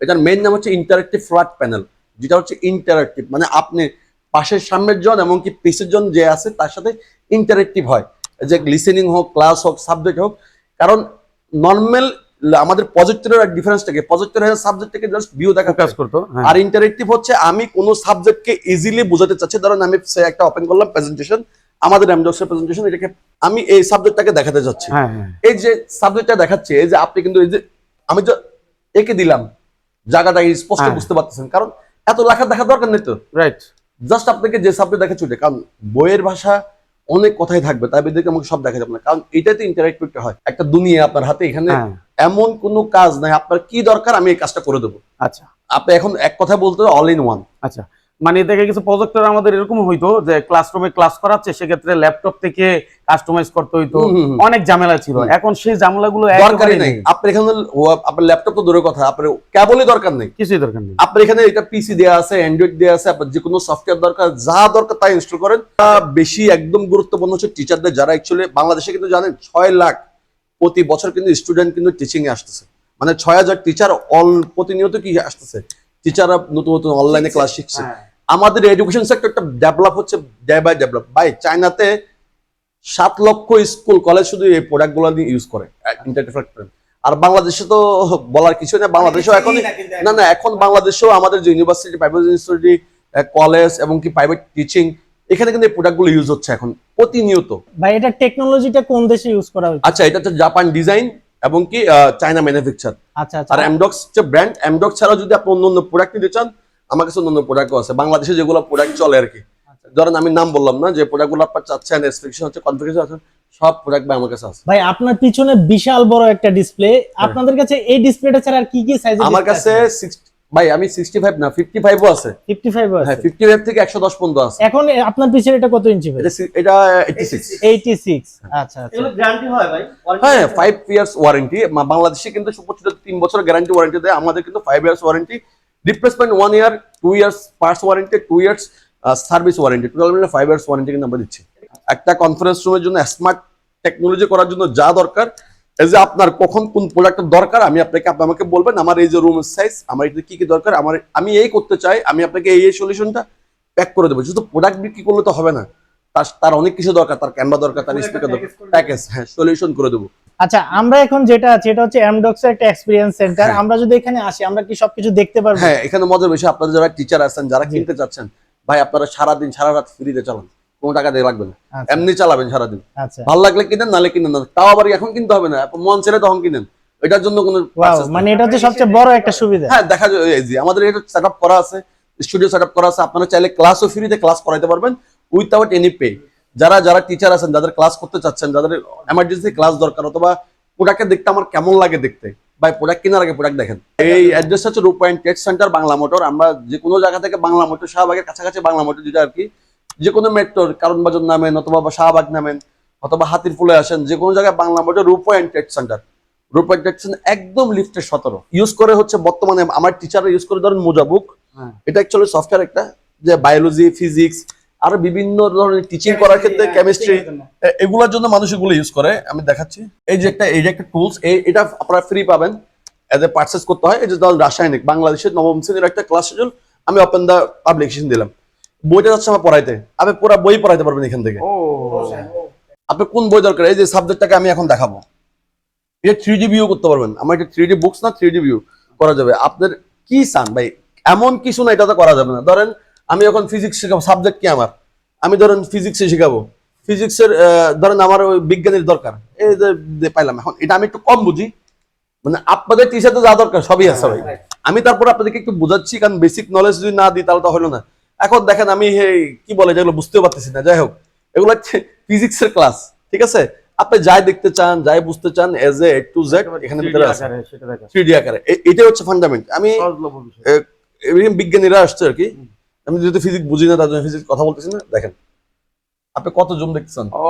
এটার মেইন নাম হচ্ছে ইন্টারেক্টিভ ফ্ল্যাট প্যানেল যেটা হচ্ছে ইন্টারেক্টিভ মানে আপনি পাশের সামনের জন এমনকি পিসের জন যে আছে তার সাথে ইন্টারেক্টিভ হয়। যে লিসেনিং হোক ক্লাস হোক সাবজেক্ট হোক কারণ নর্মাল আমাদের প্রজেক্টরের এক ডিফারেন্স থাকে। প্রজেক্টরের সাবজেক্ট থেকে জাস্ট ভিউ দেখা কাজ করতো হ্যাঁ। আর ইন্টারেক্টিভ হচ্ছে আমি কোনো সাবজেক্টকে ইজিলি বোঝাতে চাচ্ছি। ধরেন আমি সে একটা ওপেন করলাম প্রেজেন্টেশন আমাদের এমডক্সের প্রেজেন্টেশন এটাকে আমি এই সাবজেক্টটাকে দেখাতে চাচ্ছি হ্যাঁ হ্যাঁ। এই যে সাবজেক্টটা দেখাচ্ছে এই যে আপনি কিন্তু এই যে আমি যে একে দিলাম জায়গাটা স্পষ্ট হ্যাঁ। বুঝতে পারতেছেন। কারণ এত লেখা দেখা দরকার নেই তো। রাইট জাস্ট আপনাকে যে সাবজেক্ট দেখে ছুটে কারণ বইয়ের ভাষা অনেক কথাই থাকবে তাই বেদিকে আমাকে সব দেখা যাবে না। কারণ এটাতে ইন্টারেক্টিভটা হয়। একটা দুনিয়া আপনার হাতে এখানে হ্যাঁ। এমন কোনো কাজ নাই। আপনার কি দরকার আমি এই কাজটা করে দেবো। আচ্ছা। আপনি এখন এক কথা বলতে অল ইন ওয়ান আচ্ছা। মানে দেখে কিছু প্রজেক্টর আমাদের এরকম হইতো যে ক্লাসরুমে ক্লাস করাচ্ছে সেক্ষেত্রে ল্যাপটপ থেকে কাস্টমাইজ করতে হইতো। অনেক ঝামেলা ছিল। এখন সেই ঝামেলাগুলো দরকারই নেই। আপনার এখানে আপনার ল্যাপটপ তো দূরের কথা আপনার কেবলই দরকার নেই। কিছুই দরকার নেই। আপনার এখানে এটা পিসি দেওয়া আছে অ্যান্ড্রয়েড দেওয়া আছে আপনার যে কোনো সফটওয়্যার দরকার যা দরকার তাই ইনস্টল করেন। তা বেশি একদম গুরুত্বপূর্ণ হচ্ছে টিচারদের যারা অ্যাকচুয়ালি বাংলাদেশে কিন্তু জানেন ছয় লাখ প্রতি বছর কিন্তু স্টুডেন্ট কিন্তু টিচিং এ আসতেছে। মানে ছয় হাজার টিচার অল প্রতিনিয়ত কি আসতেছে? টিচাররা নতুন নতুন অনলাইনে ক্লাস শিখছে। আমাদের এডুকেশন সেক্টরটা ডেভেলপ হচ্ছে ডে বাই ডেভেলপ বাই চায়নাতে সাত লক্ষ স্কুল কলেজ শুধু এই প্রোডাক্টগুলো দিয়ে ইউজ করে আর বাংলাদেশে তো বলার কিছু নেই বাংলাদেশেও এখন না না এখন বাংলাদেশেও আমাদের যে ইউনিভার্সিটি প্রাইভেট ইউনিভার্সিটি কলেজ এবং কি প্রাইভেট টিচিং এখানে কিন্তু এই প্রোডাক্টগুলো ইউজ হচ্ছে এখন প্রতিনিয়ত। ভাই এটা টেকনোলজিটা কোন দেশে ইউজ করা হচ্ছে আচ্ছা এটা হচ্ছে জাপান ডিজাইন এবং কি চায়না ম্যানুফ্যাকচার আচ্ছা আচ্ছা। আর এমডক্স হচ্ছে ব্র্যান্ড এমডক্স ছাড়াও যদি আপনি অন্য অন্য প্রোডাক্ট নিতে চান আমার কাছে অন্য অন্য প্রোডাক্টও আছে। বাংলাদেশে যেগুলো প্রোডাক্ট চলে আর কি। ধরেন আমি নাম বললাম না যে প্রোডাক্টগুলো আপনার চাচ্ছেন স্পেসিফিকেশন হচ্ছে কনফিগারেশন আছে সব প্রোডাক্ট ভাই আমার কাছে আছে। ভাই আপনার পিছনে বিশাল বড় একটা ডিসপ্লে আপনাদের কাছে এই ডিসপ্লেটা ছাড়া আর কি কি সাইজের আমার কাছে 60 ভাই আমি সিক্সটি ফাইভ না ফিফটি ও আছে। 55 হ্যাঁ আছে। ফিফটি ফাইভ থেকে একশো দশ পর্যন্ত আছে। এখন আপনার পিছনে এটা কত ইঞ্চি ভাই? এটা সি- এটা এইটি সিক্স 86 আচ্ছা আচ্ছা। এগুলো গ্যারান্টি হয় ভাই। হ্যাঁ ফাইভ ইয়ার্স ওয়ারেন্টি বাংলাদেশে কিন্তু সুপ্রচিত তিন বছর গ্যারান্টি ওয়ারেন্টি দেয় আমাদের কিন্তু five years warranty replacement one year two years parts warranty two years service warranty total মিলে ফাইভ ইয়ার্স ওয়ারেন্টি কিন্তু আমরা দিচ্ছি। একটা কনফারেন্স রুমের জন্য স্মার্ট টেকনোলজি করার জন্য যা দরকার এই যে আপনার কখন কোন প্রোডাক্টের দরকার আমি আপনাকে আপনি আমাকে বলবেন আমার এই যে রুম সাইজ আমার এটা কি কি দরকার আমার আমি এই করতে চাই আমি আপনাকে এই এই সলিউশনটা প্যাক করে দেবো। শুধু প্রোডাক্ট বিক্রি করলে তো হবে না। তার তার অনেক কিছু দরকার তার ক্যামেরা দরকার তার স্পিকার দরকার প্যাকেজ হ্যাঁ সলিউশন করে দেবো। আচ্ছা আমরা এখন যেটা আছে এটা হচ্ছে এমডক্স এর একটা এক্সপেরিয়েন্স সেন্টার হ্যাঁ। আমরা যদি এখানে আসি আমরা কি সবকিছু দেখতে পারব? হ্যাঁ এখানে মজার বিষয় আপনারা যারা টিচার আছেন যারা কিনতে চাচ্ছেন ভাই আপনারা সারাদিন সারা রাত ফ্রিতে চালান। কোনো টাকা দিয়ে লাগবে না। আচ্ছা। এমনি চালাবেন সারাদিন। আচ্ছা। ভালো লাগলে কিনেন নালে কিনেন না। তাও আবার এখন কিনতে হবে না। মন ছেড়ে তখন কিনেন। এটার জন্য কোনো মানে এটা হচ্ছে সবচেয়ে বড় একটা সুবিধা। হ্যাঁ দেখা যায় আমাদের এটা সেট করা আছে স্টুডিও সেট করা আছে। আপনারা চাইলে ক্লাসও ফ্রিতে ক্লাস করাইতে পারবেন উইথাউট এনি পে যারা যারা টিচার আছেন যাদের ক্লাস করতে চাচ্ছেন যাদের এমার্জেন্সি ক্লাস দরকার অথবা প্রোডাক্টকে দেখতে আমার কেমন লাগে দেখতে ভাই প্রোডাক্ট কেনার আগে প্রোডাক্ট দেখেন। এই অ্যাড্রেস হচ্ছে রূপ পয়েন্ট টেট সেন্টার বাংলা মোটর আমরা যে কোনো জায়গা থেকে বাংলা মোটর শাহবাগের কাছাকাছি বাংলা মোটর যেটা আর কি যে কোনো মেট্রোর কারণ বাজার নামেন অথবা বা শাহবাগ নামেন অথবা হাতির ফুলে আসেন যে কোনো জায়গায় বাংলা মোটর রূপ পয়েন্ট টেট সেন্টার রূপ পয়েন্ট টেট সেন্টার একদম লিফটের সতেরো। ইউজ করে হচ্ছে বর্তমানে আমার টিচাররা ইউজ করে ধরেন মোজা বুক হ্যাঁ। এটা অ্যাকচুয়ালি সফটওয়্যার একটা যে বায়োলজি ফিজিক্স আর বিভিন্ন ধরনের টিচিং করার ক্ষেত্রে কেমিস্ট্রি এগুলোর জন্য মানুষ এগুলো ইউজ করে। আমি দেখাচ্ছি। এই যে একটা এই যে একটা টুলস এটা আপনারা ফ্রি পাবেন। এজ এ পার্চেস করতে হয়। এই যে ধরুন রাসায়নিক বাংলাদেশের নবম শ্রেণির একটা ক্লাস শিডিউল আমি ওপেন দা পাবলিকেশন দিলাম। বইটা যাচ্ছে আমার পড়াইতে। আপনি পুরো বই পড়াইতে পারবেন এখান থেকে। ও। আপনি কোন বই দরকার? এই যে সাবজেক্টটাকে আমি এখন দেখাবো। এটা থ্রি ডি ভিউ করতে পারবেন। আমার এটা থ্রি ডি বুকস না থ্রি ডি ভিউ করা যাবে। আপনার কি চান? ভাই এমন কিছু না এটা তো করা যাবে না। ধরেন আমি এখন ফিজিক্স শেখাবো সাবজেক্ট কি আমার? আমি ধরেন ফিজিক্সে শেখাবো। ফিজিক্সের ধরেন আমার ওই বিজ্ঞানের দরকার। এই যে পাইলাম এখন এটা আমি একটু কম বুঝি। মানে আপনাদের টিচারদের যা দরকার সবই আছে ভাই। আমি তারপর আপনাদেরকে একটু বোঝাচ্ছি কারণ বেসিক নলেজ যদি না দিই তাহলে তো হলো না। এখন দেখেন আমি কি বলে যেগুলো বুঝতেও পারতেছি না। যাই হোক এগুলো হচ্ছে ফিজিক্সের ক্লাস ঠিক আছে? আপনি যাই দেখতে চান যাই বুঝতে চান এজ এ টু জেড এখানে ভিতরে আছে। আকারে সেটা দেখা। থ্রি ডি আকারে। এটাই হচ্ছে ফান্ডামেন্ট আমি বিজ্ঞানীরা আসছে আর কি। আমি যেহেতু ফিজিক্স বুঝি না তার জন্য ফিজিক্স কথা বলতেছি না দেখেন। আপনি কত জুম দেখতেছেন? ও।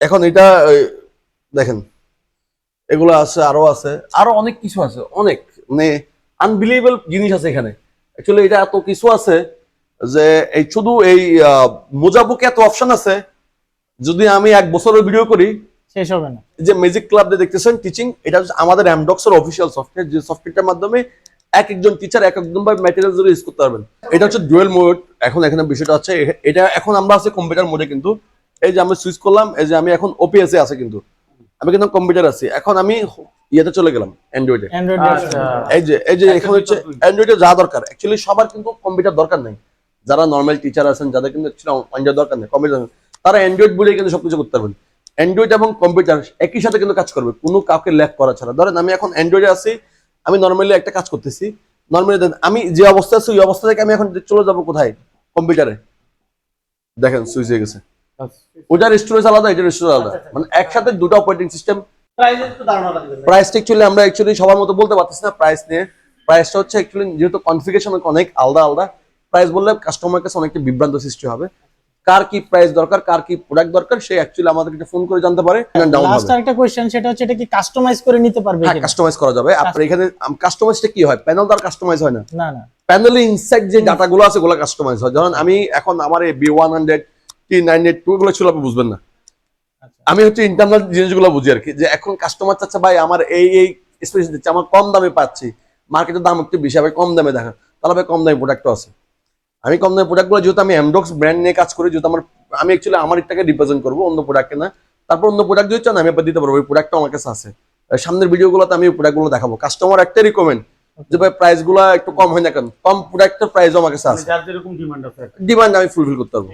এখন এটা দেখেন এগুলো আছে আরও আছে আরও অনেক কিছু আছে অনেক মানে আনবিলিভেবল জিনিস আছে এখানে। অ্যাকচুয়ালি এটা এত কিছু আছে যে এই শুধু এই মোজাবুকে এত অপশন আছে যদি আমি এক বছরের ভিডিও করি শেষ হবে না। যে ম্যাজিক ক্লাব দিয়ে দেখতেছেন টিচিং এটা হচ্ছে আমাদের অ্যামডক্স এর অফিসিয়াল সফটওয়্যার যে সফটওয়্যারটার মাধ্যমে এক একজন টিচার এক একজন ভাবে ম্যাটেরিয়াল ইউজ করতে পারবেন। এটা হচ্ছে ডুয়েল মোড এখন এখানে বিষয়টা হচ্ছে এ- এটা এখন আমরা আছি কম্পিউটার মোডে কিন্তু। এই যে আমি সুইচ করলাম এই যে আমি এখন ওপিএস এ আছে কিন্তু। আমি কিন্তু কম্পিউটার আছি। এখন আমি ইয়েতে চলে গেলাম অ্যান্ড্রয়েডে আচ্ছা। এই যে এই যে এখানে হচ্ছে অ্যান্ড্রয়েডে যা দরকার। অ্যাকচুয়ালি সবার কিন্তু কম্পিউটার দরকার নেই। যারা নর্মাল টিচার আছেন যাদের কিন্তু অ্যান্ড্রয়েড দরকার নেই কম্পিউটার তারা অ্যান্ড্রয়েড বলে কিন্তু সবকিছু করতে পারবেন। অ্যান্ড্রয়েড এবং কম্পিউটার একই সাথে কিন্তু কাজ করবে। কোনো কাউকে ল্যাপ করা ছাড়া। ধরেন আমি এখন অ্যান্ড্রয়েডে আছি আমি নর্মালি একটা কাজ করতেছি। নর্মালি আমি যে অবস্থা আছি ওই অবস্থা থেকে আমি এখন চলে যাব কোথায়? কম্পিউটারে দেখেন সুইচ হয়ে গেছে। ওটার স্টোরেজ আলাদা এটার স্টোরেজ আলাদা। মানে একসাথে দুটো অপারেটিং সিস্টেম প্রাইসটা অ্যাকচুয়ালি আমরা অ্যাকচুয়ালি সবার মতো বলতে পারতেছি না প্রাইস নিয়ে। প্রাইসটা হচ্ছে অ্যাকচুয়ালি যেহেতু কনফিগারেশন অনেক আলাদা আলাদা। প্রাইস বললে কাস্টমার কাছে অনেকটা বিভ্রান্ত সৃষ্টি হবে। কার কি প্রাইস দরকার কার কি প্রোডাক্ট দরকার সে অ্যাকচুয়ালি আমাদেরকে ফোন করে জানতে পারে লাস্ট আরেকটা কোশ্চেন সেটা হচ্ছে এটা কি কাস্টমাইজ করে নিতে পারবে হ্যাঁ কাস্টমাইজ করা যাবে। আপনার এখানে কাস্টমাইজটা কি হয়? প্যানেল আর কাস্টমাইজ হয় না? না না। প্যানেলে ইনসাইড যে ডাটাগুলো আছে ওগুলো কাস্টমাইজ হয়। যেমন আমি এখন আমার এই B one hundred T nine eight two এগুলো ছিল আপনি বুঝবেন না। আচ্ছা। আমি হচ্ছে ইন্টারনাল জিনিসগুলো বুঝি আর কি যে এখন কাস্টমার চাচ্ছে ভাই আমার এই এই স্পেস দিচ্ছে আমার কম দামে পাচ্ছি। মার্কেটের দাম একটু বেশি হবে কম দামে দেখা তাহলে ভাই কম দামি প্রোডাক্টও আছে। আমি কম প্রোডাক্ট প্রোডাক্টগুলো যেহেতু আমি এমডক্স ব্র্যান্ড নিয়ে কাজ করি যেহেতু আমার আমি অ্যাকচুয়ালি আমার এটাকে রিপ্রেজেন্ট করব অন্য প্রোডাক্টকে না। তারপর অন্য প্রোডাক্ট যদি চান আমি আপনার দিতে পারব ওই প্রোডাক্টটা আমার কাছে আছে। সামনের ভিডিওগুলোতে আমি প্রোডাক্টগুলো দেখাবো। কাস্টমার একটা রিকমেন্ড যে ভাই প্রাইসগুলো একটু কম হয় না কেন? কম প্রোডাক্টের প্রাইসও আমার কাছে ডিমান্ড আছে। ডিমান্ড আমি ফুলফিল করতে পারব।